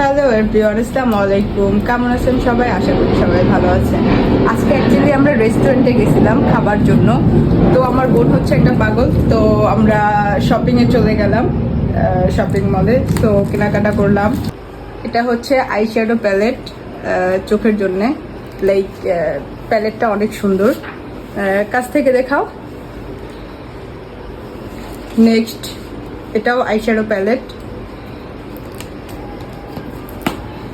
Hello everyone আসসালামু আলাইকুম কেমন আছেন সবাই? আশা করি সবাই ভালো আছেন। আজকে অ্যাকচুয়ালি আমরা রেস্টুরেন্টে গেছিলাম খাবার জন্য। তো আমার বোন হচ্ছে একটা পাগল, তো আমরা শপিংয়ে চলে গেলাম শপিং মলে তো কেনাকাটা করলাম। এটা হচ্ছে আইশ্যাডো প্যালেট চোখের জন্যে। লাইক প্যালেটটা অনেক সুন্দর। কাছ থেকে দেখাও। নেক্সট এটাও আইশ্যাডো প্যালেট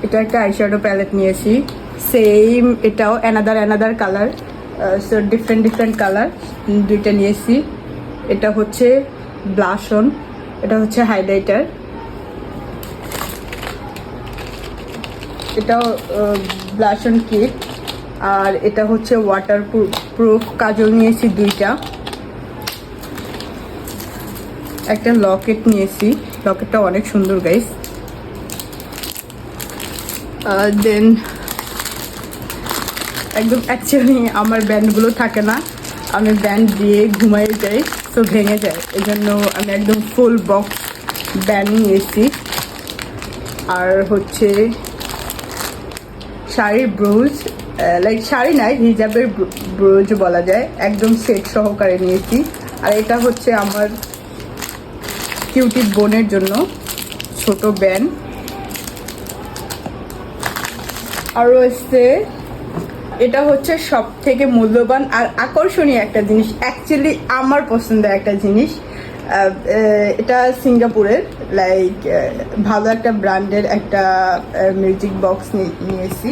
এটা একটা আইশ্যাডো প্যালেট নিয়েছি। সেম এটাও another another colour so different different colour দুইটা নিয়েছি। এটা হচ্ছে ব্লাশন এটা হচ্ছে হাইলাইটার এটাও ব্লাশন কিট আর এটা হচ্ছে ওয়াটার প্রুফ কাজল নিয়েছি দুইটা। একটা লকেট নিয়েছি। লকেটটা অনেক সুন্দর গাইস দেন একদম অ্যাকচুয়ালি আমার ব্যান্ডগুলো থাকে না। আমি ব্যান্ড দিয়ে ঘুমাই যাই, তো ভেঙে যায়। এই জন্য আমি একদম ফুল বক্স ব্যান্ড নিয়েছি আর হচ্ছে শাড়ির ব্রুজ লাইক শাড়ি নাই, হিজাবের ব্রুজ বলা যায়। একদম সেট সহকারে নিয়েছি আর এটা হচ্ছে আমার কিউটি বোনের জন্য ছোট ব্যান্ড আর রয়েছে, এটা হচ্ছে সব থেকে মূল্যবান আর আকর্ষণীয় একটা জিনিস। অ্যাকচুয়ালি আমার পছন্দের একটা জিনিস। এটা সিঙ্গাপুরের লাইক ভালো একটা ব্র্যান্ডের একটা মিউজিক বক্স নিয়েছি।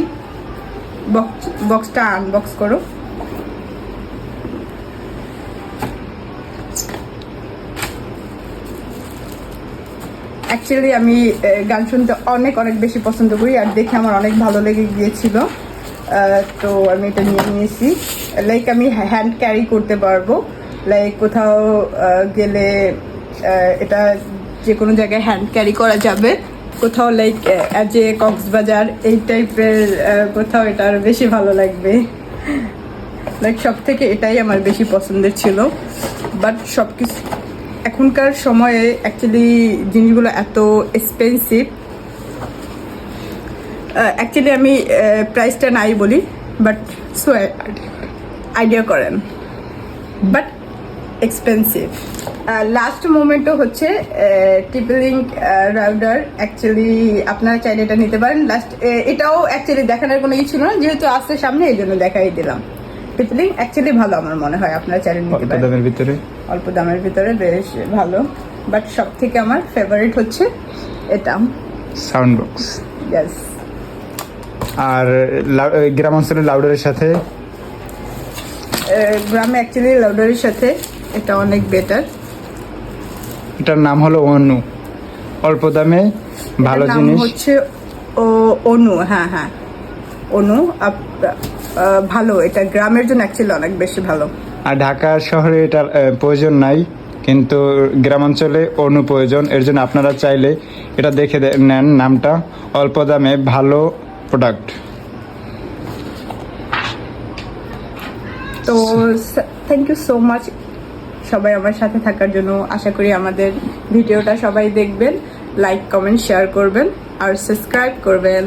বক্স বক্সটা আনবক্স করো। অ্যাকচুয়ালি আমি গান শুনতে অনেক অনেক বেশি পছন্দ করি আর দেখে আমার অনেক ভালো লেগে গিয়েছিল। তো আমি এটা নিয়ে নিয়েছি। লাইক আমি হ্যান্ড ক্যারি করতে পারব। লাইক কোথাও গেলে এটা যে কোনো জায়গায় হ্যান্ড ক্যারি করা যাবে। কোথাও লাইক এ কক্সবাজার, এই টাইপের কোথাও এটা আরও বেশি ভালো লাগবে। লাইক সব থেকে এটাই আমার বেশি পছন্দের ছিল। বাট সব কিছু এখনকার সময়ে অ্যাকচুয়ালি জিনিসগুলো এত এক্সপেন্সিভ অ্যাকচুয়ালি আমি প্রাইসটা নাই বলি বাট সো আইডিয়া করেন। বাট এক্সপেন্সিভ লাস্ট মোমেন্টও হচ্ছে টিপলিং রাউডার অ্যাকচুয়ালি আপনারা চাইলে এটা নিতে পারেন। লাস্ট এটাও অ্যাকচুয়ালি দেখানোর কোনো ই ছিল না যেহেতু আসতে সামনে এই জন্য দেখাই দিলাম। টিপলিং অ্যাকচুয়ালি ভালো আমার মনে হয় আপনারা চাইলে নিতে পারেন। ভিতরে? অল্প দামের ভিতরে বেশ ভালো বাট সব থেকে আমার ফেভারিট হচ্ছে এটা। সাউন্ড বক্স ইয়াস আর গ্রাম অঞ্চলের লাউডারের সাথে? গ্রামে অ্যাকচুয়ালি লাউডারের সাথে এটা অনেক বেটার এটার নাম হলো অনু। অল্প দামে ভালো জিনিস। হচ্ছে ও অনু হ্যাঁ হ্যাঁ। অনু আপ- ভালো এটা গ্রামের জন্য অ্যাকচুয়ালি অনেক বেশি ভালো। আর ঢাকা শহরে এটার প্রয়োজন নাই, কিন্তু গ্রামাঞ্চলে অনু প্রয়োজন এর জন্য আপনারা চাইলে এটা দেখে নেন নামটা। অল্প দামে ভালো প্রোডাক্ট তো থ্যাংক ইউ সো মাচ সবাই আমার সাথে থাকার জন্য। আশা করি আমাদের ভিডিওটা সবাই দেখবেন লাইক কমেন্ট শেয়ার করবেন, আর সাবস্ক্রাইব করবেন।